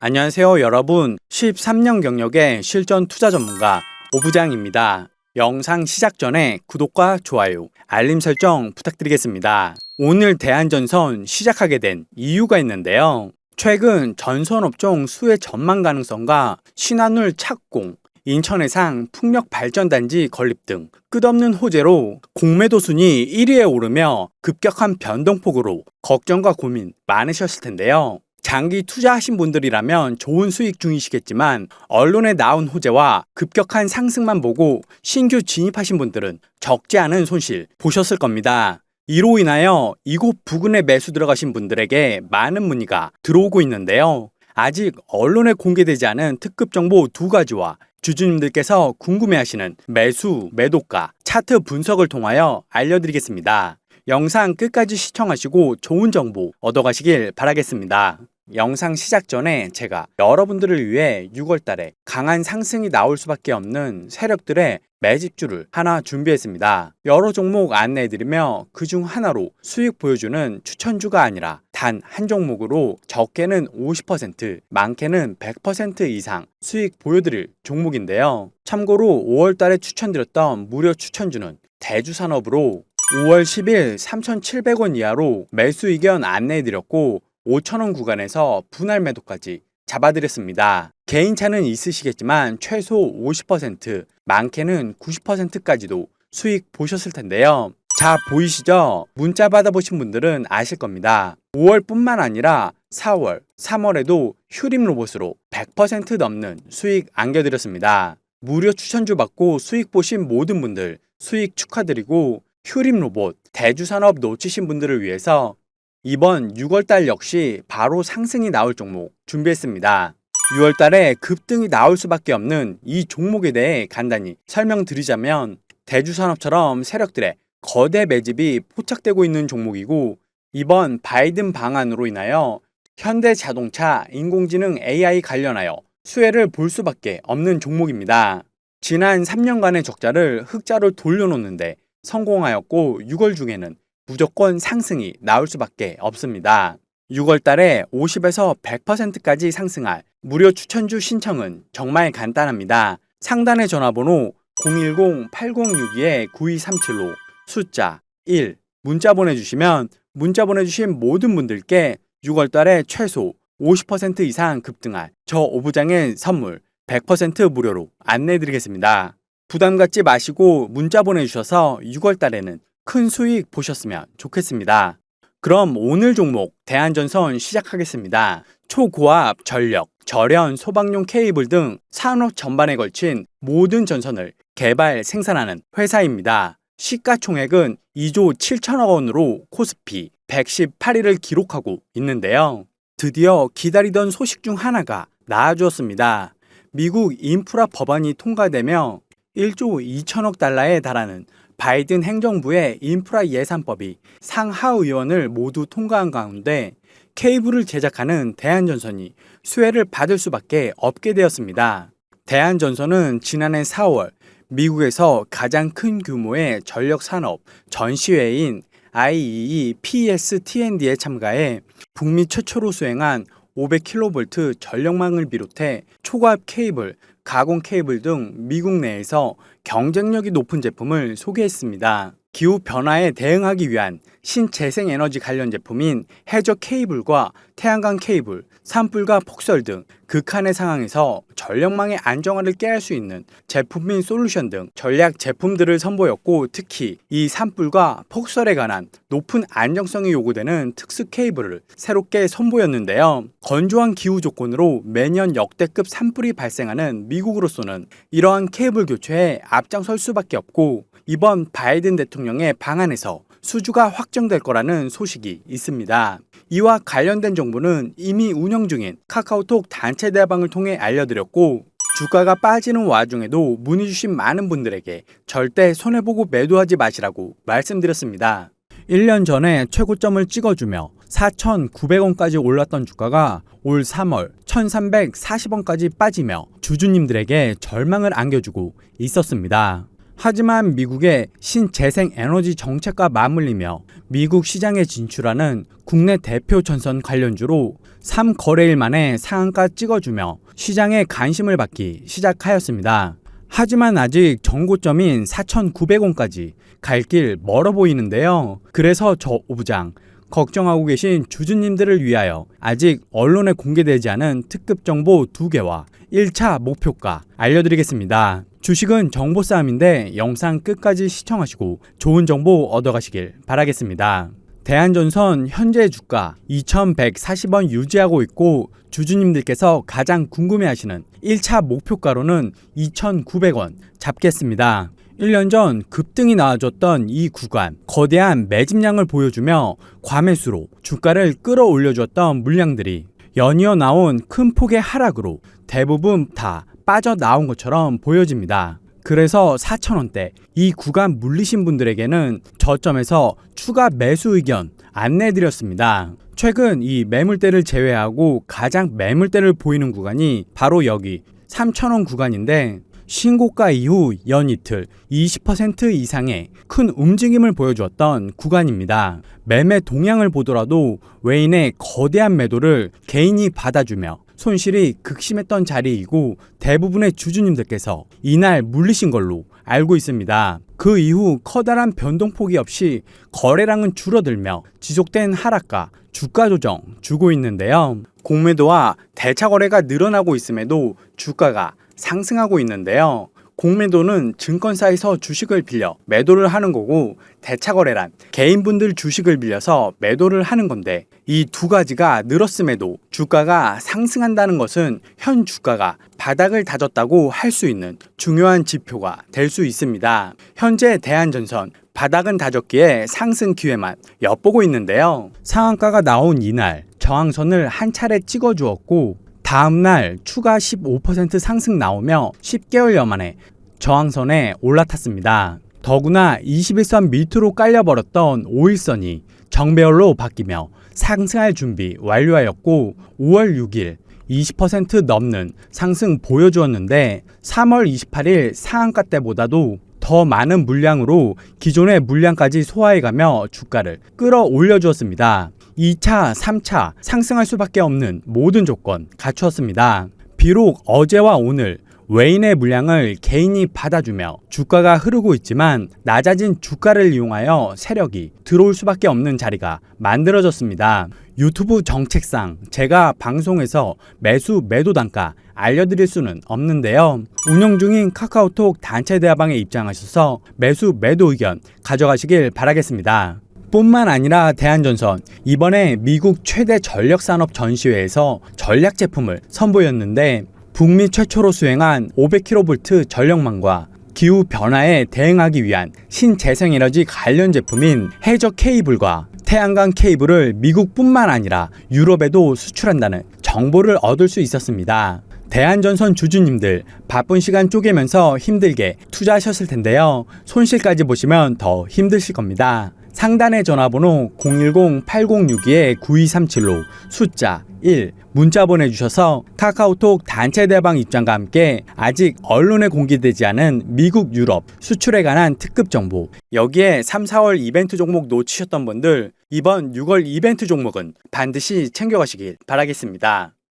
안녕하세요 여러분. 13년 경력의 실전 투자 전문가 오부장입니다. 영상 시작 전에 구독과 좋아요 알림 설정 부탁드리겠습니다. 오늘 대한전선 시작하게 된 이유가 있는데요. 최근 전선업종 수혜 전망 가능성과 신한울 착공 인천해상 풍력 발전단지 건립 등 끝없는 호재로 공매도 순위 1위에 오르며 급격한 변동폭으로 걱정과 고민 많으셨을 텐데요. 장기 투자하신 분들이라면 좋은 수익 중이시겠지만 언론에 나온 호재와 급격한 상승만 보고 신규 진입하신 분들은 적지 않은 손실 보셨을 겁니다. 이로 인하여 이곳 부근에 매수 들어가신 분들에게 많은 문의가 들어오고 있는데요. 아직 언론에 공개되지 않은 특급 정보 두 가지와 주주님들께서 궁금해하시는 매수, 매도가, 차트 분석을 통하여 알려드리겠습니다. 영상 끝까지 시청하시고 좋은 정보 얻어가시길 바라겠습니다. 영상 시작 전에 제가 여러분들을 위해 6월 달에 강한 상승이 나올 수밖에 없는 세력들의 매집주를 하나 준비했습니다. 여러 종목 안내해드리며 그 중 하나로 수익 보여주는 추천주가 아니라 단 한 종목으로 적게는 50%, 많게는 100% 이상 수익 보여드릴 종목인데요. 참고로 5월 달에 추천드렸던 무료 추천주는 대주산업으로 5월 10일 3,700원 이하로 매수 의견 안내해드렸고 5천원 구간에서 분할 매도까지 잡아드렸습니다. 개인차는 있으시겠지만 최소 50%, 많게는 90%까지도 수익 보셨을 텐데요. 자, 보이시죠? 문자 받아보신 분들은 아실 겁니다. 5월 뿐만 아니라 4월, 3월에도 휴림 로봇으로 100% 넘는 수익 안겨드렸습니다. 무료 추천주 받고 수익 보신 모든 분들 수익 축하드리고 휴림 로봇, 대주산업 놓치신 분들을 위해서 이번 6월달 역시 바로 상승이 나올 종목 준비했습니다. 6월달에 급등이 나올 수밖에 없는 이 종목에 대해 간단히 설명드리자면 대주산업처럼 세력들의 거대 매집이 포착되고 있는 종목이고 이번 바이든 방안으로 인하여 현대 자동차 인공지능 AI 관련하여 수혜를 볼 수밖에 없는 종목입니다. 지난 3년간의 적자를 흑자로 돌려놓는데 성공하였고 6월 중에는 무조건 상승이 나올 수밖에 없습니다. 6월 달에 50에서 100%까지 상승할 무료 추천주 신청은 정말 간단합니다. 상단의 전화번호 010-8062-9237로 숫자 1 문자 보내주시면 문자 보내주신 모든 분들께 6월 달에 최소 50% 이상 급등할 저 오부장의 선물 100% 무료로 안내해드리겠습니다. 부담 갖지 마시고 문자 보내주셔서 6월 달에는 큰 수익 보셨으면 좋겠습니다. 그럼 오늘 종목 대한전선 시작하겠습니다. 초고압 전력, 절연 소방용 케이블 등 산업 전반에 걸친 모든 전선을 개발 생산하는 회사입니다. 시가총액은 2조 7천억 원으로 코스피 118위를 기록하고 있는데요. 드디어 기다리던 소식 중 하나가 나와주었습니다. 미국 인프라 법안이 통과되며 1조 2천억 달러에 달하는 바이든 행정부의 인프라 예산법이 상하 의원을 모두 통과한 가운데 케이블을 제작하는 대한전선이 수혜를 받을 수밖에 없게 되었습니다. 대한전선은 지난해 4월 미국에서 가장 큰 규모의 전력 산업 전시회인 IEE PSTND에 참가해 북미 최초로 수행한 500kV 전력망을 비롯해 초과압 케이블, 가공 케이블 등 미국 내에서 경쟁력이 높은 제품을 소개했습니다. 기후 변화에 대응하기 위한 신재생 에너지 관련 제품인 해저 케이블과 태양광 케이블, 산불과 폭설 등 극한의 상황에서 전력망의 안정화를 깨할 수 있는 제품인 솔루션 등 전략 제품들을 선보였고 특히 이 산불과 폭설에 관한 높은 안정성이 요구되는 특수 케이블을 새롭게 선보였는데요. 건조한 기후 조건으로 매년 역대급 산불이 발생하는 미국으로서는 이러한 케이블 교체에 앞장설 수밖에 없고 이번 바이든 대통령의 방안에서 수주가 확정될 거라는 소식이 있습니다. 이와 관련된 정보는 이미 운영 중인 카카오톡 단체 대방을 통해 알려드렸고 주가가 빠지는 와중에도 문의 주신 많은 분들에게 절대 손해보고 매도하지 마시라고 말씀드렸습니다. 1년 전에 최고점을 찍어주며 4,900원까지 올랐던 주가가 올 3월 1,340원까지 빠지며 주주님들에게 절망을 안겨주고 있었습니다. 하지만 미국의 신재생 에너지 정책과 맞물리며 미국 시장에 진출하는 국내 대표 전선 관련주로 3거래일 만에 상한가 찍어주며 시장에 관심을 받기 시작하였습니다. 하지만 아직 정고점인 4,900원까지 갈 길 멀어 보이는데요. 그래서 저 오부장 걱정하고 계신 주주님들을 위하여 아직 언론에 공개되지 않은 특급 정보 두 개와 1차 목표가 알려드리겠습니다. 주식은 정보 싸움인데 영상 끝까지 시청하시고 좋은 정보 얻어가시길 바라겠습니다. 대한전선 현재 주가 2,140원 유지하고 있고 주주님들께서 가장 궁금해하시는 1차 목표가로는 2,900원 잡겠습니다. 1년 전 급등이 나와줬던 이 구간 거대한 매집량을 보여주며 과매수로 주가를 끌어올려주었던 물량들이 연이어 나온 큰 폭의 하락으로 대부분 다 빠져나온 것처럼 보여집니다. 그래서 4,000원대 이 구간 물리신 분들에게는 저점에서 추가 매수 의견 안내드렸습니다. 최근 이 매물대를 제외하고 가장 매물대를 보이는 구간이 바로 여기 3,000원 구간인데 신고가 이후 연 이틀 20% 이상의 큰 움직임을 보여주었던 구간입니다. 매매 동향을 보더라도 외인의 거대한 매도를 개인이 받아주며 손실이 극심했던 자리이고 대부분의 주주님들께서 이날 물리신 걸로 알고 있습니다. 그 이후 커다란 변동폭이 없이 거래량은 줄어들며 지속된 하락과 주가 조정 주고 있는데요. 공매도와 대차 거래가 늘어나고 있음에도 주가가 상승하고 있는데요. 공매도는 증권사에서 주식을 빌려 매도를 하는 거고 대차 거래란 개인분들 주식을 빌려서 매도를 하는 건데 이 두 가지가 늘었음에도 주가가 상승한다는 것은 현 주가가 바닥을 다졌다고 할 수 있는 중요한 지표가 될 수 있습니다. 현재 대한전선 바닥은 다졌기에 상승 기회만 엿보고 있는데요. 상한가가 나온 이날 저항선을 한 차례 찍어 주었고 다음날 추가 15% 상승 나오며 10개월여 만에 저항선에 올라탔습니다. 더구나 21선 밑으로 깔려버렸던 5일선이 정배열로 바뀌며 상승할 준비 완료하였고 5월 6일 20% 넘는 상승 보여주었는데 3월 28일 상한가 때보다도 더 많은 물량으로 기존의 물량까지 소화해가며 주가를 끌어올려 주었습니다. 2차, 3차 상승할 수밖에 없는 모든 조건 갖추었습니다. 비록 어제와 오늘 외인의 물량을 개인이 받아주며 주가가 흐르고 있지만 낮아진 주가를 이용하여 세력이 들어올 수밖에 없는 자리가 만들어졌습니다. 유튜브 정책상 제가 방송에서 매수 매도 단가 알려드릴 수는 없는데요. 운영 중인 카카오톡 단체 대화방에 입장하셔서 매수 매도 의견 가져가시길 바라겠습니다. 뿐만 아니라 대한전선 이번에 미국 최대 전력산업 전시회에서 전략 제품을 선보였는데 북미 최초로 수행한 500kV 전력망과 기후 변화에 대응하기 위한 신재생에너지 관련 제품인 해저 케이블과 태양광 케이블을 미국뿐만 아니라 유럽에도 수출한다는 정보를 얻을 수 있었습니다. 대한전선 주주님들 바쁜 시간 쪼개면서 힘들게 투자하셨을 텐데요. 손실까지 보시면 더 힘드실 겁니다. 상단의 전화번호 010-8062-9237로 숫자 1 문자 보내주셔서 카카오톡 단체 대방 입장과 함께 아직 언론에 공개되지 않은 미국 유럽 수출에 관한 특급 정보 여기에 3, 4월 이벤트 종목 놓치셨던 분들 이번 6월 이벤트 종목은 반드시 챙겨가시길 바라겠습니다.